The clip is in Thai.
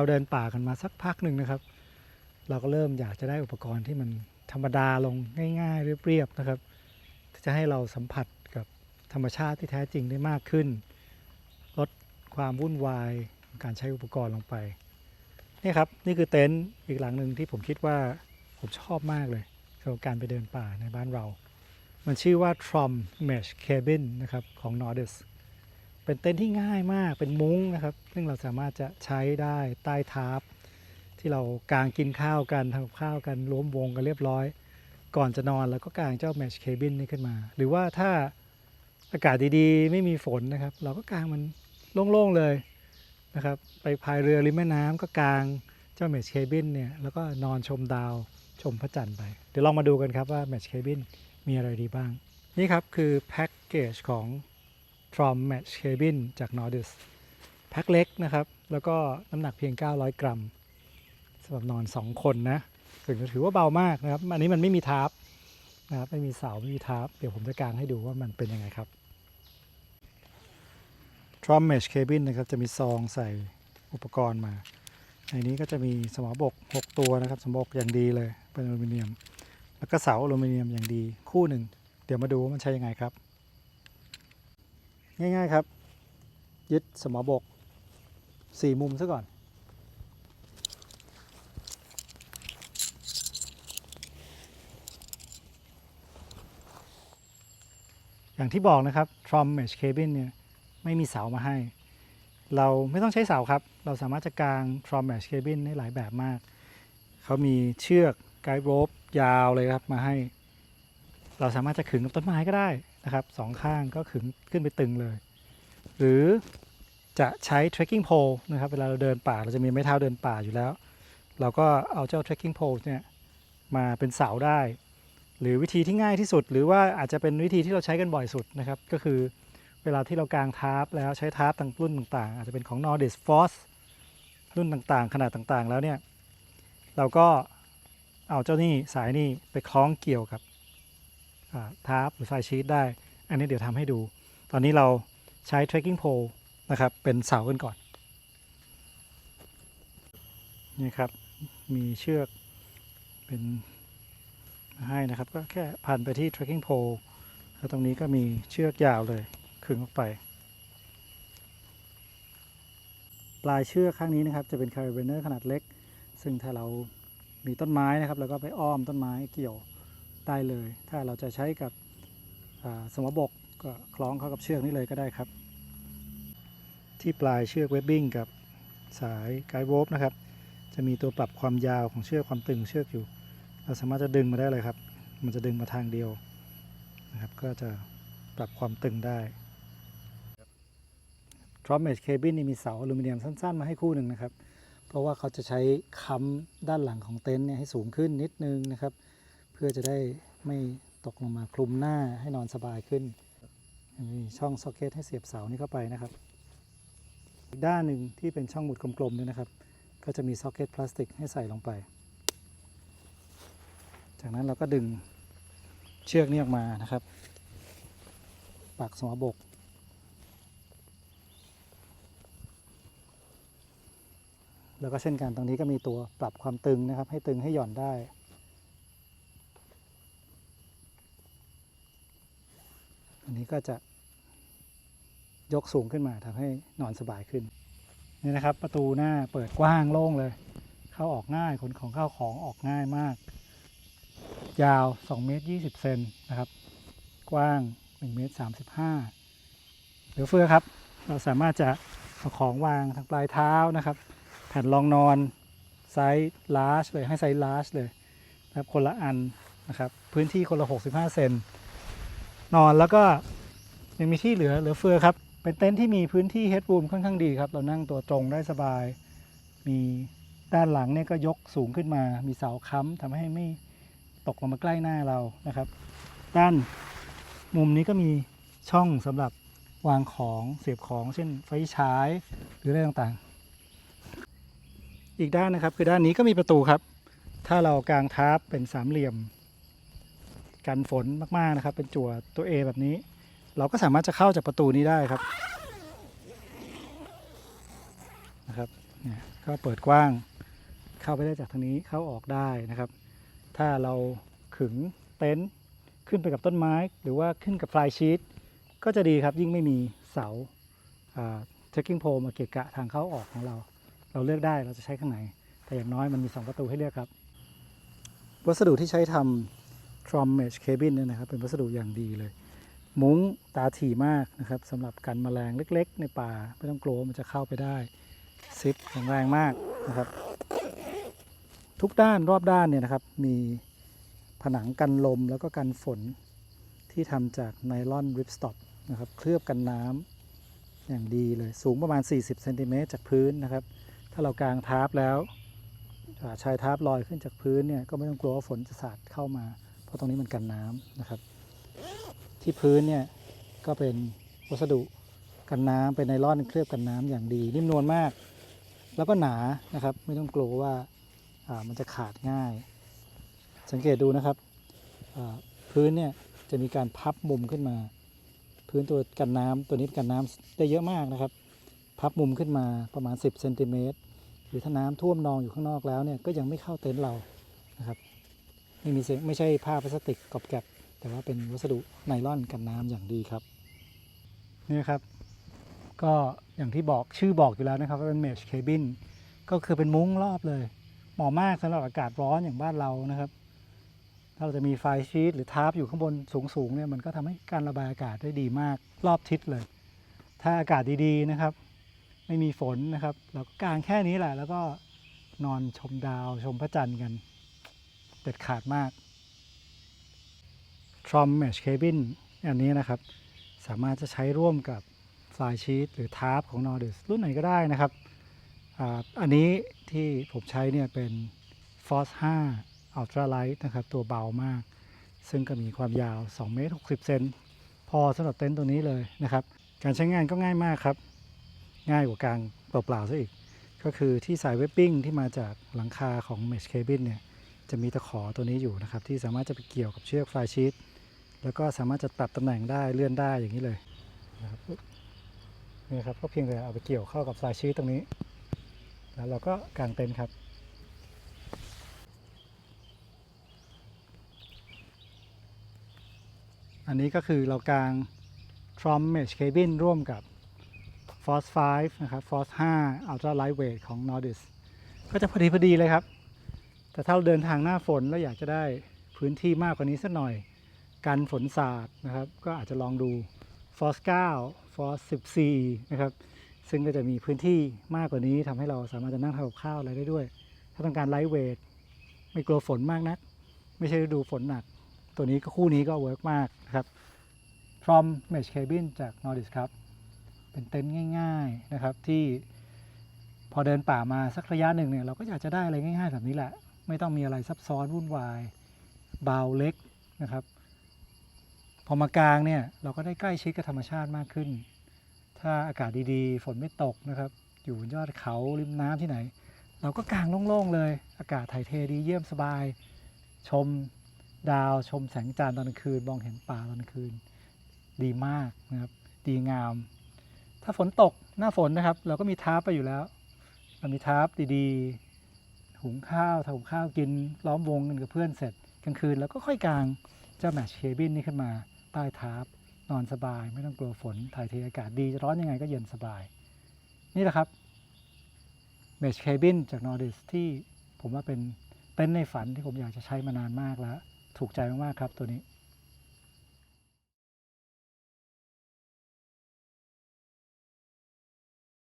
เราเดินป่ากันมาสักพักหนึ่งนะครับ เราก็เริ่มอยากจะได้อุปกรณ์ที่มันธรรมดาลงง่ายๆเรียบๆนะครับที่จะให้เราสัมผัสกับธรรมชาติที่แท้จริงได้มากขึ้น ลดความวุ่นวายการใช้อุปกรณ์ลงไปนี่ครับนี่คือเต็นท์อีกหลังหนึ่งที่ผมคิดว่าผมชอบมากเลยสำหรับการไปเดินป่าในบ้านเรา มันชื่อว่า Trom Mesh Cabin นะครับของ Nordis เป็นเต็นท์ที่ง่ายมากเป็นมุ้งนะครับ ซึ่งเราสามารถจะใช้ได้ใต้ทาร์ปที่เรากางกินข้าวกันทำกับข้าวกันรวมวงกันเรียบร้อย ก่อนจะนอนแล้วก็กางเจ้า Mesh Cabin นี้ขึ้นมา หรือว่าถ้าอากาศดีๆ ไม่มีฝนนะครับ เราก็กางมันโล่งๆเลยนะครับ ไปพายเรือริมแม่น้ำก็กางเจ้า Mesh Cabin เนี่ยแล้วก็นอนชมดาวชมพระจันทร์ไป เดี๋ยวลองมาดูกันครับว่า Mesh Cabin มีอะไรดีบ้าง นี่ครับคือแพ็กเกจของ Trom Match Cabin จาก Nordis แพ็คเล็กนะครับ แล้วก็น้ำหนักเพียง 900 กรัมสำหรับนอน 2 คนนะซึ่งถือว่าเบามากนะครับ อันนี้มันไม่มีทาร์ปนะครับไม่มีเสาไม่มีทาร์ปเดี๋ยวผมจะกางให้ดูว่ามันเป็นยังไงครับ Trom Mesh Cabin นะครับ จะมีซองใส่อุปกรณ์มา ในนี้ก็จะมีสมอบก 6 ตัวนะครับ สมอบกอย่างดีเลยเป็นอลูมิเนียม แล้วก็เสาอลูมิเนียมอย่างดีคู่หนึ่ง เดี๋ยวมาดูว่ามันใช้ยังไงครับ ง่ายๆครับ ยึดสมอบกสี่มุมซะก่อน อย่างที่บอกนะครับ Trom Mesh Cabin เนี่ยไม่มีเสามาให้ เราไม่ต้องใช้เสาครับ เราสามารถจะกาง Trom Mesh Cabin ได้หลายแบบมาก เขามีเชือกไกด์โรปยาวเลยครับมาให้ เราสามารถจะขึงกับต้นไม้ก็ได้นะครับสองข้างก็ขึงขึ้นไปตึงเลย หรือจะใช้ trekking pole นะครับเวลาเราเดินป่าเราจะมีไม้เท้าเดินป่าอยู่แล้ว เราก็เอาเจ้า trekking pole เนี่ยมาเป็นเสาได้ หรือวิธีที่ง่ายที่สุด หรือว่าอาจจะเป็นวิธีที่เราใช้กันบ่อยสุดนะครับ ก็คือเวลาที่เรากางทาร์ปแล้วใช้ทาร์ปต่างรุ่นต่างๆ อาจจะเป็นของ Nordic Force รุ่นต่างๆ ขนาดต่างๆ แล้วเนี่ย เราก็เอาเจ้านี่สายนี่ไปคล้องเกี่ยวกับ ทาร์ปหรือไฟชีตได้ อันนี้เดี๋ยวทำให้ดู ตอนนี้เราใช้ trekking pole นะครับ เป็นเสากันก่อน นี่ครับ มีเชือกเป็นให้นะครับ ก็แค่พันไปที่ trekking pole แล้วตรงนี้ก็มีเชือกยาวเลยขึงออกไป ปลายเชือกข้างนี้นะครับ จะเป็น carabiner ขนาดเล็ก ซึ่งถ้าเรามีต้นไม้นะครับ แล้วก็ไปอ้อมต้นไม้เกี่ยว ได้เลย ถ้าเราจะใช้กับสมบกก็คล้องเข้ากับเชือกนี้เลยก็ได้ครับ ที่ปลายเชือกเวบบิ้งกับสายไกด์โรปนะครับ จะมีตัวปรับความยาวของเชือกความตึงเชือกอยู่ เราสามารถจะดึงมาได้เลยครับ มันจะดึงมาทางเดียวนะครับ ก็จะปรับความตึงได้ t r o m Mesh Cabin นี่มีเสาอลูมิเนียมสั้น ๆ มาให้คู่หนึ่งนะครับ เพราะว่าเขาจะใช้ค้ำด้านหลังของเต็นท์เนี่ยให้สูงขึ้นนิดนึงนะครับ พื่อจะได้ไม่ตกลงมาคลุมหน้าให้นอนสบายขึ้นมีช่องซ็อกเก็ตให้เสียบเสานี่เข้าไปนะครับอีกด้านหนึ่งที่เป็นช่องหมุดกลมๆนี่นะครับ ก็จะมีซ็อกเก็ตพลาสติกให้ใส่ลงไป จากนั้นเราก็ดึงเชือกนี้ออกมานะครับ ปักสมบก แล้วก็เช่นกันตรงนี้ก็มีตัวปรับความตึงนะครับ ให้ตึงให้หย่อนได้ อันนี้ ก็จะยกสูงขึ้นมาทำให้นอนสบายขึ้นนี่นะครับ ประตูหน้าเปิดกว้างโล่งเลย เข้าออกง่ายขนของเข้าของออกง่ายมาก ยาว2เมตร20เซนนะครับ กว้าง1เมตร35เหลือเฟือครับ เราสามารถจะเอาของวางทางปลายเท้านะครับ แผ่นรองนอนไซส์ large เลยให้ไซส์ large เลยนะครับคนละอันนะครับ พื้นที่คนละ 65 เซนนอนแล้วก็ ยังมีที่เหลือเหลือเฟือครับ เป็นเต็นท์ที่มีพื้นที่ headroom ค่อนข้างดีครับ เรานั่งตัวตรงได้สบาย มีด้านหลังเนี่ยก็ยกสูงขึ้นมา มีเสาค้ำทำให้ไม่ตกลงมาใกล้หน้าเรานะครับ ด้านมุมนี้ก็มีช่องสำหรับวางของเสียบของ เช่นไฟฉายหรืออะไรต่างๆ อีกด้านนะครับคือด้านนี้ก็มีประตูครับ ถ้าเรากางทับเป็นสามเหลี่ยม กันฝนมากๆนะครับ เป็นจั่วตัว A แบบนี้ เราก็สามารถจะเข้าจากประตูนี้ได้ครับนะครับเนี่ยก็เปิดกว้างเข้าไปได้จากทางนี้เข้าออกได้นะครับ ถ้าเราขึงเต็นท์ขึ้นไปกับต้นไม้ หรือว่าขึ้นกับฟลายชีตก็จะดีครับยิ่งไม่มีเสาเทคกิ้งโพมาเกะกะทางเข้าออกของเรา เราเลือกได้เราจะใช้ข้างไหน แต่อย่างน้อยมันมี 2 ประตูให้เลือกครับ วัสดุที่ใช้ทำ t r o m mesh cabin เนี่ยนะครับเป็นวัสดุอย่างดีเลย มุ้งตาถี่มากนะครับสำหรับกันแมลงเล็ก ๆ ในป่าไม่ต้องกลัวมันจะเข้าไปได้ซิปแข็งแรงมากนะครับ ทุกด้านรอบด้านเนี่ยนะครับ มีผนังกันลมแล้วก็กันฝนที่ทำจากไนลอนริปสต็อปนะครับเคลือบกันน้ำอย่างดีเลยสูงประมาณ 40เซนติเมตรจากพื้นนะครับ ถ้าเรากางทาร์ปแล้วชายทาร์ปลอยขึ้นจากพื้นเนี่ยก็ไม่ต้องกลัวว่าฝนจะสาดเข้ามา เพราะตรงนี้มันกันน้ำนะครับ ที่พื้นเนี่ยก็เป็นวัสดุกันน้ำเป็นไนลอนเคลือบกันน้ำอย่างดี นิ่มนวลมาก แล้วก็หนานะครับ ไม่ต้องกลัวว่ามันจะขาดง่าย สังเกตดูนะครับพื้นเนี่ยจะมีการพับมุมขึ้นมา พื้นตัวกันน้ำตัวนี้กันน้ำได้เยอะมากนะครับ พับมุมขึ้นมาประมาณ 10เซนติเมตรหรือถ้าน้ำท่วมนองอยู่ข้างนอกแล้วเนี่ยก็ยังไม่เข้าเต็นท์เรานะครับไม่มีเสียงไม่ใช่ผ้าพลาสติกกรอบแกรบ แต่ว่าเป็นวัสดุไนล่อนกันน้ำอย่างดีครับนี่ครับ ก็อย่างที่บอกชื่อบอกอยู่แล้วนะครับว่าเป็นเมชเคบินก็คือเป็นมุ้งรอบเลยเหมาะมากสำหรับอากาศร้อนอย่างบ้านเรานะครับ ถ้าเราจะมีไฟชีตหรือทาร์ปอยู่ข้างบนสูงๆเนี่ยมันก็ทำให้การระบายอากาศได้ดีมากรอบทิศเลย ถ้าอากาศดีๆนะครับ ไม่มีฝนนะครับ เราก็กางแค่นี้แหละ แล้วก็นอนชมดาวชมพระจันทร์กันเด็ดขาดมาก t r o m Mesh Cabin อันนี้นะครับ สามารถจะใช้ร่วมกับ Fly Sheet หรือ Tarp ของ Nordis รุ่นไหนก็ได้นะครับออันนี้ที่ผมใช้เนี่ยเป็น Force 5 Ultra Light นะครับ ตัวเบามาก ซึ่งก็มีความยาว2เมตร60เซนพอสำหรับเต็นท์ตัวนี้เลยนะครับ การใช้งานก็ง่ายมากครับ ง่ายกว่ากลางเปล่าๆซะอีก ก็คือที่สายเวบบิ้งที่มาจากหลังคาของ Mesh Cabin เนี่ย จะมีตะขอตัวนี้อยู่นะครับ ที่สามารถจะไปเกี่ยวกับเชือกไฟชีตแล้วก็สามารถจะปรับตำแหน่งได้เลื่อนได้อย่างนี้เลยนะครับนี่ครับก็เพียงแต่เอาไปเกี่ยวเข้ากับไฟชีตตรงนี้ แล้วเราก็กางเต็นท์ครับอันนี้ก็คือเรากาง Trom Mesh Cabin ร่วมกับ Force 5 นะครับ Force 5 Ultra Lightweight ของ Nordis ก็จะพอดีพอดีเลยครับ แต่ถ้าเราเดินทางหน้าฝนแล้วอยากจะได้พื้นที่มากกว่านี้สักหน่อย กันฝนสาดนะครับ ก็อาจจะลองดู Force 9 Force 14 นะครับ ซึ่งก็จะมีพื้นที่มากกว่านี้ทำให้เราสามารถจะนั่งทำกับข้าวอะไรได้ด้วย ถ้าต้องการไลท์เวท ไม่กลัวฝนมากนัก ไม่ใช่ฤดูฝนหนัก ตัวนี้ก็คู่นี้ก็เวิร์กมากนะครับ From Mesh Cabin จาก Nordis ครับ เป็นเต็นท์ง่าย ๆนะครับที่พอเดินป่ามาสักระยะหนึ่งเนี่ยเราก็อยากจะได้อะไรง่ายๆแบบนี้แหละ ไม่ต้องมีอะไรซับซ้อนวุ่นวายเบาเล็กนะครับ พอมากลางเนี่ยเราก็ได้ใกล้ชิดกับธรรมชาติมากขึ้น ถ้าอากาศดีๆ ฝนไม่ตกนะครับ อยู่บนยอดเขาริมน้ำที่ไหน เราก็กางโล่งๆเลย อากาศถ่ายเทดีเยี่ยมสบาย ชมดาวชมแสงจันทร์ตอนกลางคืนมองเห็นป่าตอนกลางคืน ดีมากนะครับดีงาม ถ้าฝนตกหน้าฝนนะครับ เราก็มีทาร์ปไปอยู่แล้ว เรามีทาร์ปดีๆ หุงข้าวทำถุงข้าวกินล้อมวงกันกับเพื่อนเสร็จกลางคืนแล้วก็ค่อยกางเจ้าแมชเคบินนี่ขึ้นมาใต้ทาร์ปนอนสบาย ไม่ต้องกลัวฝนถ่ายเทอากาศดีจะร้อนยังไงก็เย็นสบาย นี่แหละครับเมชเคบินจากนอร์ดิสที่ผมว่าเป็นเต็นท์ในฝันที่ผมอยากจะใช้มานานมากแล้ว ถูกใจมากๆครับตัวนี้